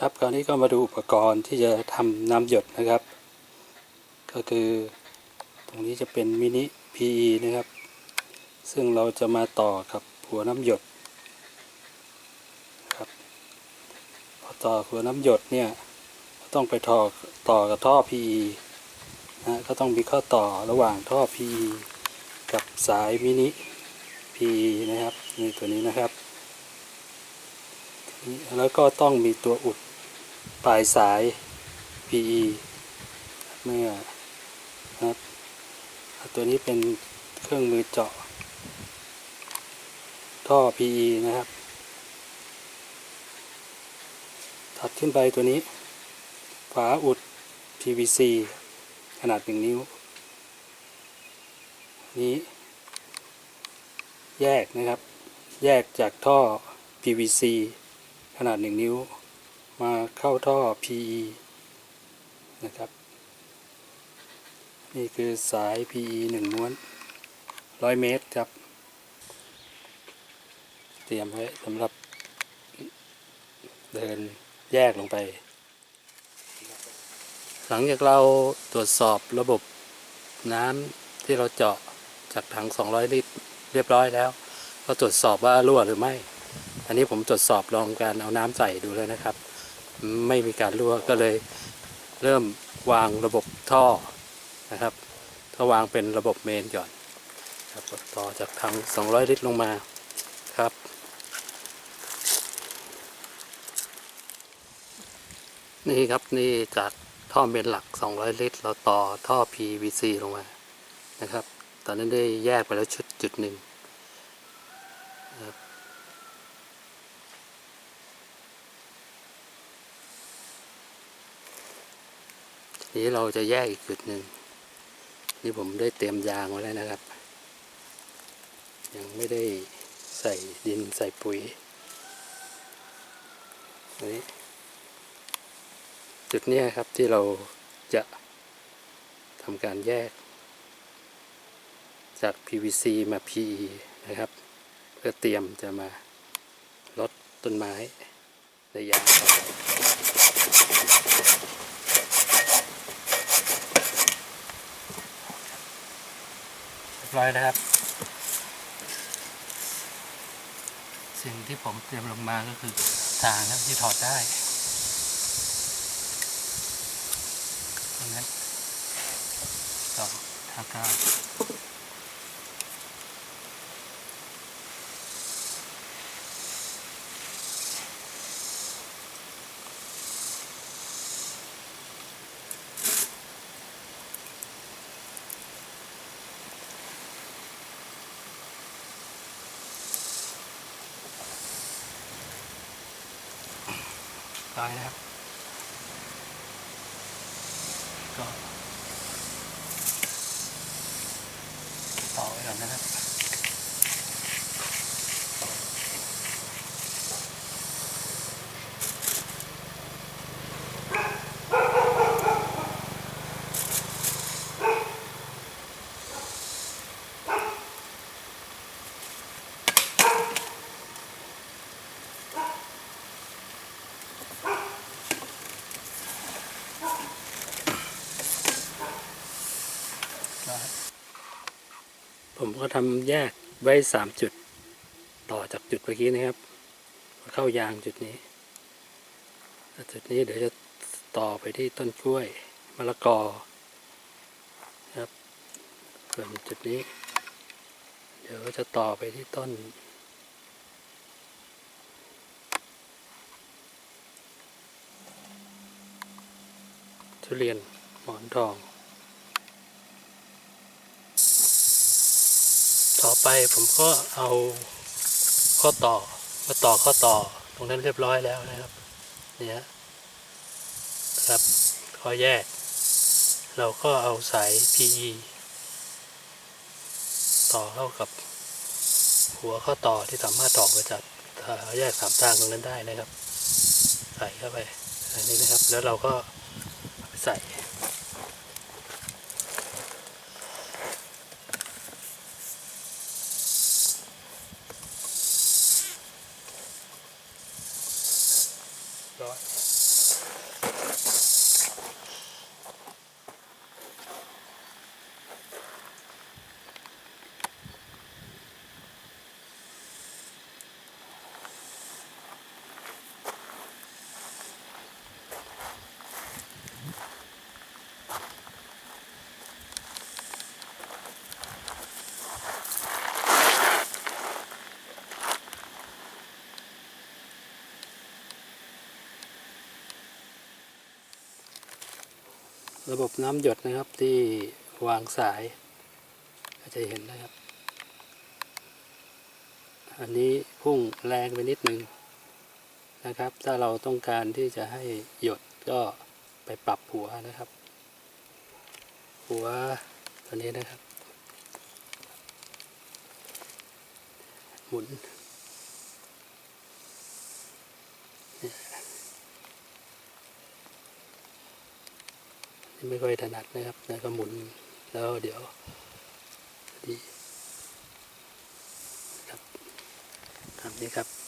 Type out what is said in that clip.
ครับคราวนี้ก็มาดูอุปกรณ์ที่จะทำน้ำหยดนะครับ ก็คือตรงนี้จะเป็นมินิ PE นะครับ ซึ่งเราจะมาต่อกับหัวน้ำหยดครับพอต่อหัวน้ำหยดเนี่ยก็ต้องไปต่อต่อกับท่อ PE นะก็ต้องมีข้อต่อระหว่างท่อ PE กับสายมินิ PE นะครับนี่ตัวนี้นะครับ แล้วก็ต้องมีตัวอุดปลายสาย PE เมื่อนะครับตัวนี้เป็นเครื่องมือเจาะ ท่อ PE นะครับ ถัดขึ้นไปตัวนี้ ฝาอุด PVC ขนาดหนึ่งนิ้ว นี้แยกนะครับ แยกจากท่อ PVC ขนาดหนึ่งนิ้ว มาเข้าท่อ PE นะครับ นี่คือสาย PE หนึ่งม้วนร้อยเมตรครับ เตรียมไว้สำหรับเดินแยกลงไป หลังจากเราตรวจสอบระบบน้ำที่เราเจาะจากถัง 200 ลิตรเรียบร้อยแล้ว ก็ตรวจสอบว่ารั่วหรือไม่ อันนี้ผมตรวจสอบลองการเอาน้ำใส่ดูแล้วนะครับ ไม่มีการรั่วก็เลยเริ่มวางระบบท่อนะครับถ้าวางเป็นระบบเมนก่อนครับต่อจากถัง200 ลิตรลงมาครับ นี่ครับนี่จากท่อเมนหลัก 200 ลิตร เราต่อท่อ PVC ลงมานะครับ ตอนนั้นได้แยกไปแล้วชุดจุดหนึ่ง นี้เราจะแยกอีกจุดหนึ่งนี่ผมได้เตรียมยางไว้แล้วนะครับ ยังไม่ได้ใส่ดินใส่ปุ๋ยอันนี้จุดนี้ครับที่เราจะทำการแยก จาก PVC มา PE นะครับ เพื่อเตรียมจะมาลดต้นไม้ในยางต่อไป รียบร้อยนะครับ สิ่งที่ผมเตรียมลงมาก็คือทางครับที่ถอดได้ตรงนั้นต่อทางการ ตายนะครับก็ต่อไว้ก่อนนะครับ ผมก็ทำแยกไว้สามจุด ต่อจากจุดเมื่อกี้นะครับ เข้ายางจุดนี้ จุดนี้เดี๋ยวจะต่อไปที่ต้นกล้วยมะละกอนะครับส่วนจุดนี้ เดี๋ยวจะต่อไปที่ต้นทุเรียนหมอนทอง ต่อไปผมก็เอาข้อต่อมาต่อข้อต่อตรงนั้นเรียบร้อยแล้วนะครับ เนี่ยครับข้อแยก เราก็เอาสาย PE ต่อเข้ากับหัวข้อต่อที่สามารถต่อมาจากแยกสามทางตรงนั้นได้นะครับ ใส่เข้าไปอันนี้นะครับ แล้วเราก็ใส่ ระบบน้ำหยดนะครับที่วางสายก็จะเห็นนะครับ อันนี้พุ่งแรงไปนิดนึงนะครับ ถ้าเราต้องการที่จะให้หยดก็ไปปรับหัวนะครับ หัวตัวนี้นะครับ หมุนเนี่ยนี่ ไม่ค่อยถนัดนะครับแล้วก็หมุนแล้วเดี๋ยวดีครับครับนี่ครับ